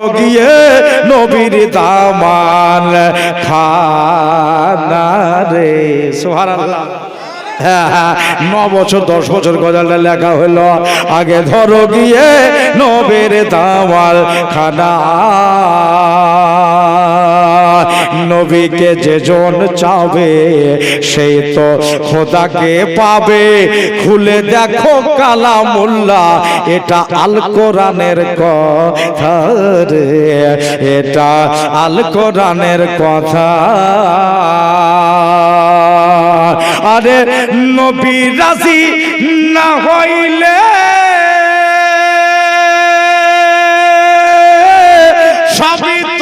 গিয়ে নবীর দামান খানা রে হ্যাঁ, হ্যাঁ, ন বছর দশ বছর গজালটা লেখা হলো। আগে ধরো গিয়ে নবের দামাল খানা। নবীকে যেজন চাবে সেই তো খোদাকে পাবে। খুলে দেখো কালামুল্লাহ, এটা আল কোরআনের কথা রে। এটা আল কোরআনের কথা। আরে নবী রাজি না হইলে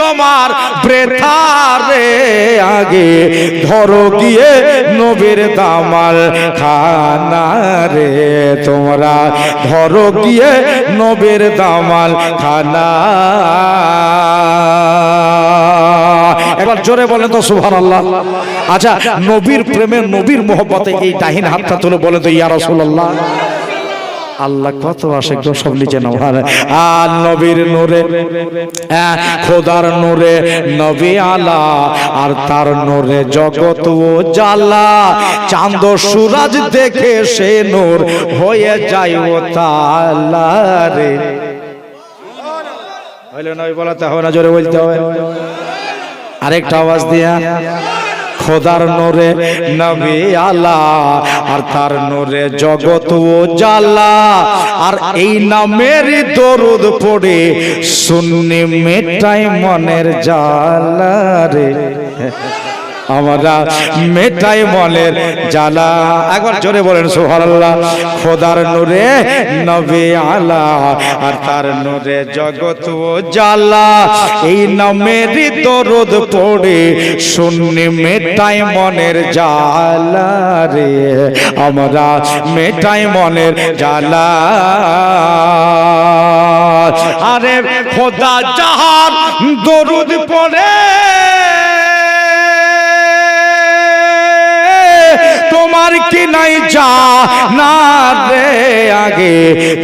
তোমার ব্রেথারে আগে। ধরো গিয়ে নবীর দামাল খানা রে তোমরা। ধরো গিয়ে নবীর দামাল খানা। একবার জোরে বলেন তো সুভান আল্লাহ আচ্ছা নবীর প্রেমে নবীর মোহব্বতে এই ডাহিন হাতটা তুলে বলে তো, ইয়া রাসূলুল্লাহ। আল্লাহ কত আসে কেউ সব নিচে নাও। আর নবীর নূরে হ্যাঁ, খোদার নূরে নবী আলা আর তার নূরে জগৎ ও জালা চাঁদ সুরাজ দেখে সে নূর হয়ে যায় ও তালা রে। হইলে নবী বলাতে হবে না জোরে বলতে হবে। আরেকটা আওয়াজ দিয়া। খোদার নোরে নবী আলা আর তার নোরে জগৎ ও জালা আর এই নামের দরুদ পড়ে সুন্নি মেটাই মনের জালা রে। আমরা মেটাই মনের জালা একবার জোরে বলেন, সুবহানাল্লাহ। খোদার নূরে নবী আলা আর তার নূরে জগৎ ও জালা এই নামের দরদ পড়ে শুননি মেটাই মনের জালা রে। আমরা মেটাই মনের জালা আরে খোদা, জাহান দরুদ পড়ে তোমার কি নাই যা না রে আগে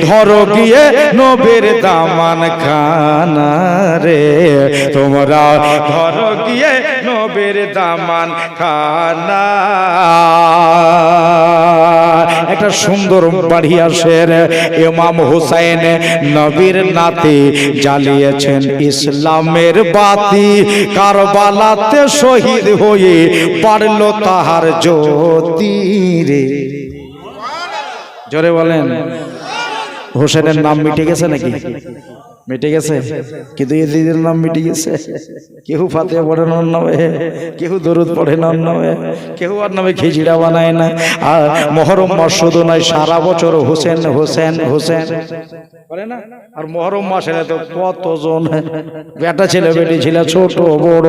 ধরো গিয়ে নবীর দামান খানা রে। তোমরা ধরো গিয়ে নবীর দামান খানা একটা সুন্দর বাড়ি আসেন। ইমাম হুসাইন নবীর নাতি জ্বালিয়েছেন ইসলামের বাতি। কারবালাতে শহীদ হয়ে পারল তাহার জ্যোতি রে। জোরে বলেন। হোসেনের নাম মিটে গেছে নাকি? মিটে গেছে? কিন্তু এদিদের নাম মিটে গেছে। কেউ ফাতে পড়ে না নামে কেউ দরুদ পড়ে না নামে কেউ আর নামে খিচড়া বানায় না। আর মহরম মাস শুধু নাই সারা বছর হোসেন হোসেন হোসেন। করে না? আর মহরম মাসে তো কতজন? বেটা ছেলে বেটি ছেলে ছোট বড়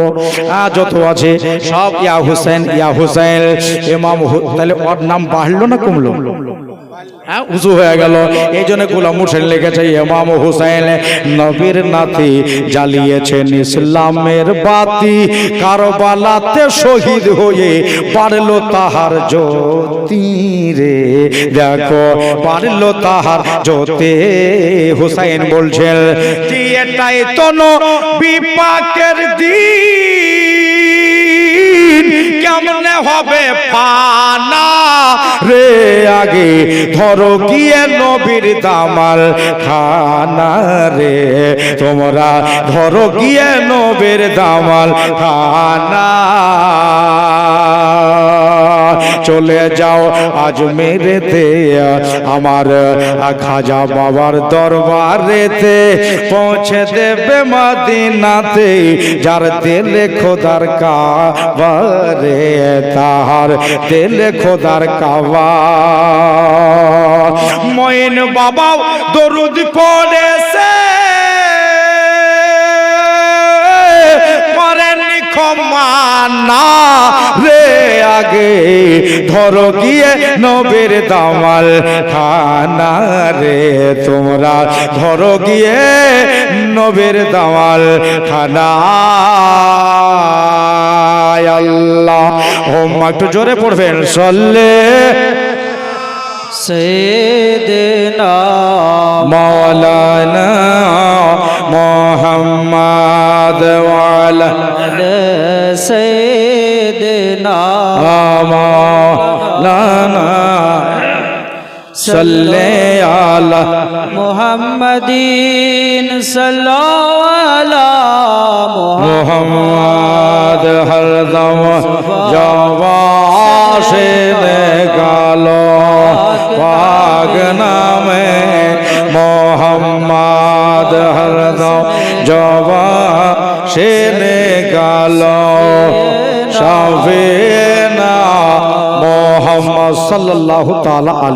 আহ, যত আছে সব ইয়া হোসেন ইয়া হোসেন ইমাম তাহলে ওর নাম বাড়লো না কমলো? হ্যাঁ উঁচু হয়ে গেল। এই জন্য গোলাম হোসেন লিখেছে, ইমাম হুসাইন নবীর নাতি জ্বালিয়েছেন ইসলামের বাতি। কারবালাতে শহীদ হয়ে পারল তাহার জ্যোতি রে। দেখো পারল তাহার জ্যোতি, হুসাইন বলছেন এটাই তো বিপাকের দিন। কেমনে হবে পানা রে? আগে ধরো গিয়ে নবীর দামাল খানা রে তোমরা ধরো গিয়ে নবীর দামাল খানা চলে যাও, আজ মেরেতে আমার খাজা বাবার দরবারেতে পৌঁছে দেবে মাদিনাতে, যার তেলে খোদার কাবারে, তাহার তেলে খোদার কাবা মইন বাবা দরুদ পড়েছে। করেননি ক্ষমা না রে লাগে। ধরো গিয়ে নবের দামাল খানা রে তোমরা। ধরো গিয়ে নবের দামাল খানা আল্লাহ। হোম্মা একটু জোরে পড়বেন। সল্লে সে দে মৌলানা مولانا صلی علی محمدین صلو علی محمد ہر دم جوا سے نکالو پاک نام محمد ہر دم جوا سے نکالو شفیع نام اللهم صل الله تعالى علیہ